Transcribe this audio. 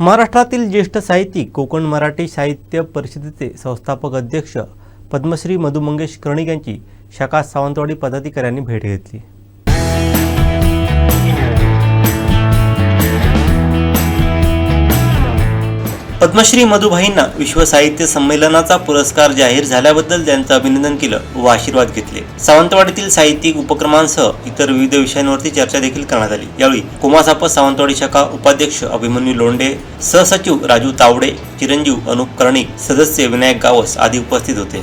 महाराष्ट्रातील ज्येष्ठ साहित्यिक कोकण मराठी साहित्य परिषदेचे संस्थापक अध्यक्ष पद्मश्री मधु मंगेश कर्णिक यांची शाखा सावंतवाडी पदाधिकाऱ्यांनी भेट घेतली. पद्मश्री मधुभाईंना विश्व साहित्य संमेलनाचा पुरस्कार जाहीर झाल्याबद्दल त्यांचं अभिनंदन केलं व आशीर्वाद घेतले. सावंतवाडीतील साहित्यिक उपक्रमांसह इतर विविध विषयांवरती चर्चा देखील करण्यात आली. यावेळी कुमासाप सावंतवाडी शाखा उपाध्यक्ष अभिमन्यू लोंढे सहसचिव राजू तावडे चिरंजीव अनुप कर्णिक सदस्य विनायक गावस आदी उपस्थित होते.